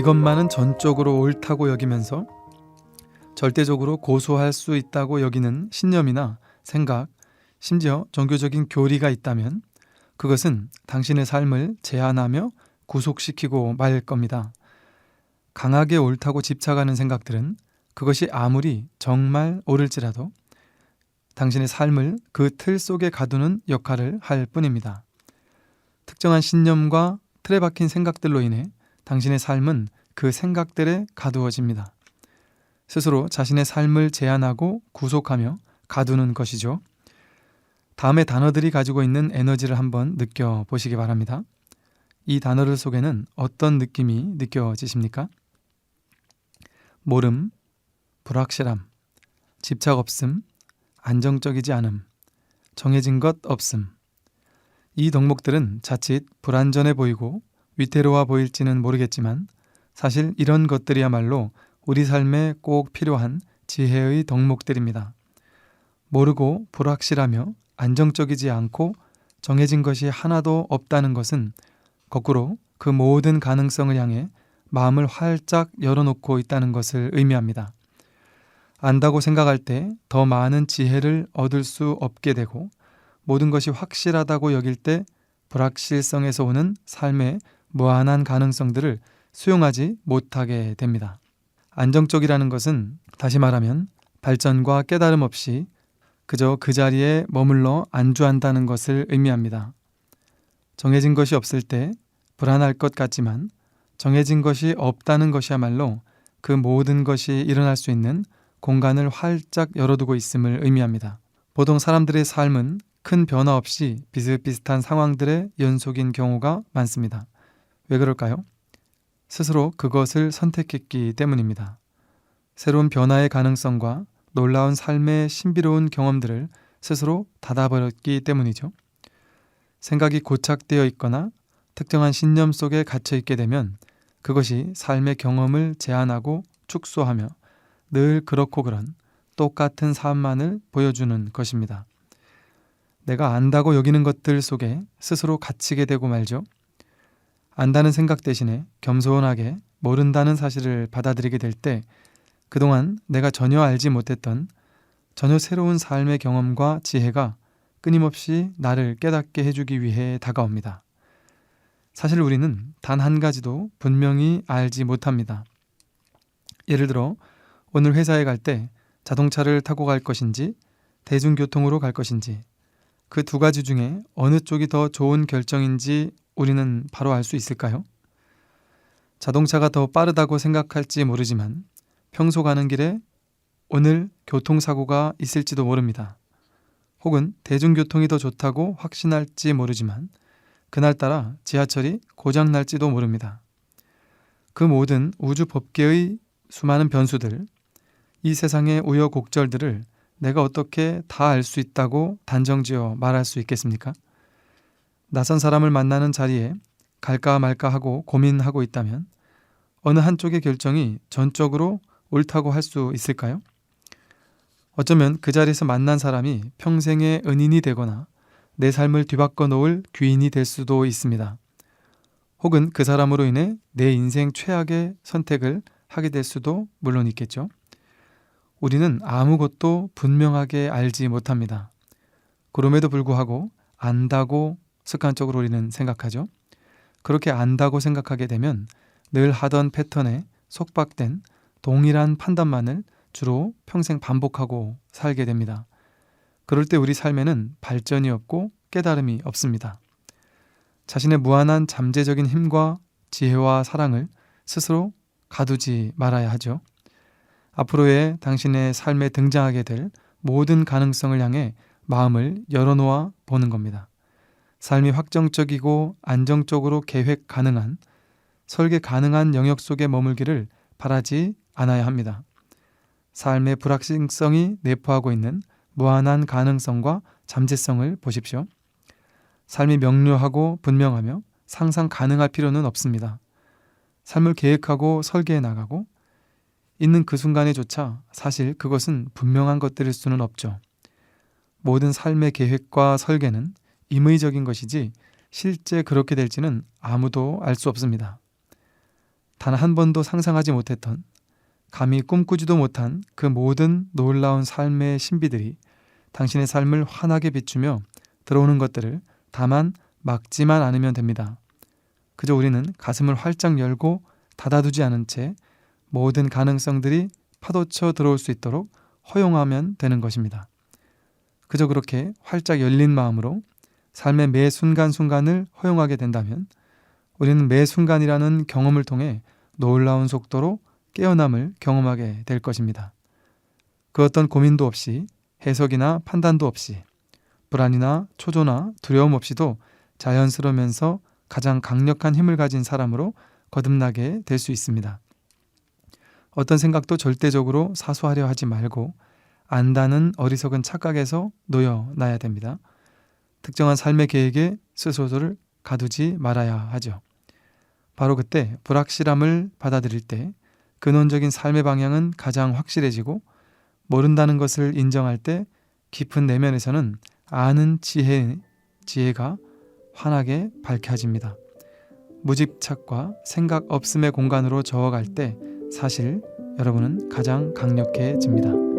이것만은 전적으로 옳다고 여기면서 절대적으로 고소할 수 있다고 여기는 신념이나 생각, 심지어 종교적인 교리가 있다면 그것은 당신의 삶을 제한하며 구속시키고 말 겁니다. 강하게 옳다고 집착하는 생각들은 그것이 아무리 정말 옳을지라도 당신의 삶을 그 틀 속에 가두는 역할을 할 뿐입니다. 특정한 신념과 틀에 박힌 생각들로 인해 당신의 삶은 그 생각들에 가두어집니다. 스스로 자신의 삶을 제한하고 구속하며 가두는 것이죠. 다음의 단어들이 가지고 있는 에너지를 한번 느껴보시기 바랍니다. 이 단어들 속에는 어떤 느낌이 느껴지십니까? 모름, 불확실함, 집착 없음, 안정적이지 않음, 정해진 것 없음. 이 덕목들은 자칫 불안전해 보이고 위태로워 보일지는 모르겠지만 사실 이런 것들이야말로 우리 삶에 꼭 필요한 지혜의 덕목들입니다. 모르고 불확실하며 안정적이지 않고 정해진 것이 하나도 없다는 것은 거꾸로 그 모든 가능성을 향해 마음을 활짝 열어놓고 있다는 것을 의미합니다. 안다고 생각할 때 더 많은 지혜를 얻을 수 없게 되고 모든 것이 확실하다고 여길 때 불확실성에서 오는 삶의 무한한 가능성들을 수용하지 못하게 됩니다. 안정적이라는 것은 다시 말하면 발전과 깨달음 없이 그저 그 자리에 머물러 안주한다는 것을 의미합니다. 정해진 것이 없을 때 불안할 것 같지만 정해진 것이 없다는 것이야말로 그 모든 것이 일어날 수 있는 공간을 활짝 열어두고 있음을 의미합니다. 보통 사람들의 삶은 큰 변화 없이 비슷비슷한 상황들의 연속인 경우가 많습니다. 왜 그럴까요? 스스로 그것을 선택했기 때문입니다. 새로운 변화의 가능성과 놀라운 삶의 신비로운 경험들을 스스로 닫아버렸기 때문이죠. 생각이 고착되어 있거나 특정한 신념 속에 갇혀 있게 되면 그것이 삶의 경험을 제한하고 축소하며 늘 그렇고 그런 똑같은 삶만을 보여주는 것입니다. 내가 안다고 여기는 것들 속에 스스로 갇히게 되고 말죠. 안다는 생각 대신에 겸손하게 모른다는 사실을 받아들이게 될 때 그동안 내가 전혀 알지 못했던 전혀 새로운 삶의 경험과 지혜가 끊임없이 나를 깨닫게 해주기 위해 다가옵니다. 사실 우리는 단 한 가지도 분명히 알지 못합니다. 예를 들어 오늘 회사에 갈 때 자동차를 타고 갈 것인지 대중교통으로 갈 것인지 그 두 가지 중에 어느 쪽이 더 좋은 결정인지 우리는 바로 알 수 있을까요? 자동차가 더 빠르다고 생각할지 모르지만 평소 가는 길에 오늘 교통사고가 있을지도 모릅니다. 혹은 대중교통이 더 좋다고 확신할지 모르지만 그날따라 지하철이 고장날지도 모릅니다. 그 모든 우주 법계의 수많은 변수들, 이 세상의 우여곡절들을 내가 어떻게 다 알 수 있다고 단정지어 말할 수 있겠습니까? 낯선 사람을 만나는 자리에 갈까 말까 하고 고민하고 있다면 어느 한쪽의 결정이 전적으로 옳다고 할 수 있을까요? 어쩌면 그 자리에서 만난 사람이 평생의 은인이 되거나 내 삶을 뒤바꿔 놓을 귀인이 될 수도 있습니다. 혹은 그 사람으로 인해 내 인생 최악의 선택을 하게 될 수도 물론 있겠죠. 우리는 아무것도 분명하게 알지 못합니다. 그럼에도 불구하고 안다고 습관적으로 우리는 생각하죠. 그렇게 안다고 생각하게 되면 늘 하던 패턴에 속박된 동일한 판단만을 주로 평생 반복하고 살게 됩니다. 그럴 때 우리 삶에는 발전이 없고 깨달음이 없습니다. 자신의 무한한 잠재적인 힘과 지혜와 사랑을 스스로 가두지 말아야 하죠. 앞으로의 당신의 삶에 등장하게 될 모든 가능성을 향해 마음을 열어놓아 보는 겁니다. 삶이 확정적이고 안정적으로 계획 가능한, 설계 가능한 영역 속에 머물기를 바라지 않아야 합니다. 삶의 불확실성이 내포하고 있는 무한한 가능성과 잠재성을 보십시오. 삶이 명료하고 분명하며 상상 가능할 필요는 없습니다. 삶을 계획하고 설계해 나가고 있는 그 순간에조차 사실 그것은 분명한 것들일 수는 없죠. 모든 삶의 계획과 설계는 임의적인 것이지 실제 그렇게 될지는 아무도 알 수 없습니다. 단 한 번도 상상하지 못했던 감히 꿈꾸지도 못한 그 모든 놀라운 삶의 신비들이 당신의 삶을 환하게 비추며 들어오는 것들을 다만 막지만 않으면 됩니다. 그저 우리는 가슴을 활짝 열고 닫아두지 않은 채 모든 가능성들이 파도쳐 들어올 수 있도록 허용하면 되는 것입니다. 그저 그렇게 활짝 열린 마음으로 삶의 매 순간순간을 허용하게 된다면 우리는 매 순간이라는 경험을 통해 놀라운 속도로 깨어남을 경험하게 될 것입니다. 그 어떤 고민도 없이 해석이나 판단도 없이 불안이나 초조나 두려움 없이도 자연스러우면서 가장 강력한 힘을 가진 사람으로 거듭나게 될 수 있습니다. 어떤 생각도 절대적으로 사수하려 하지 말고 안다는 어리석은 착각에서 놓여놔야 됩니다. 특정한 삶의 계획에 스스로를 가두지 말아야 하죠. 바로 그때 불확실함을 받아들일 때 근원적인 삶의 방향은 가장 확실해지고 모른다는 것을 인정할 때 깊은 내면에서는 아는 지혜, 지혜가 환하게 밝혀집니다. 무집착과 생각 없음의 공간으로 저어갈 때 사실 여러분은 가장 강력해집니다.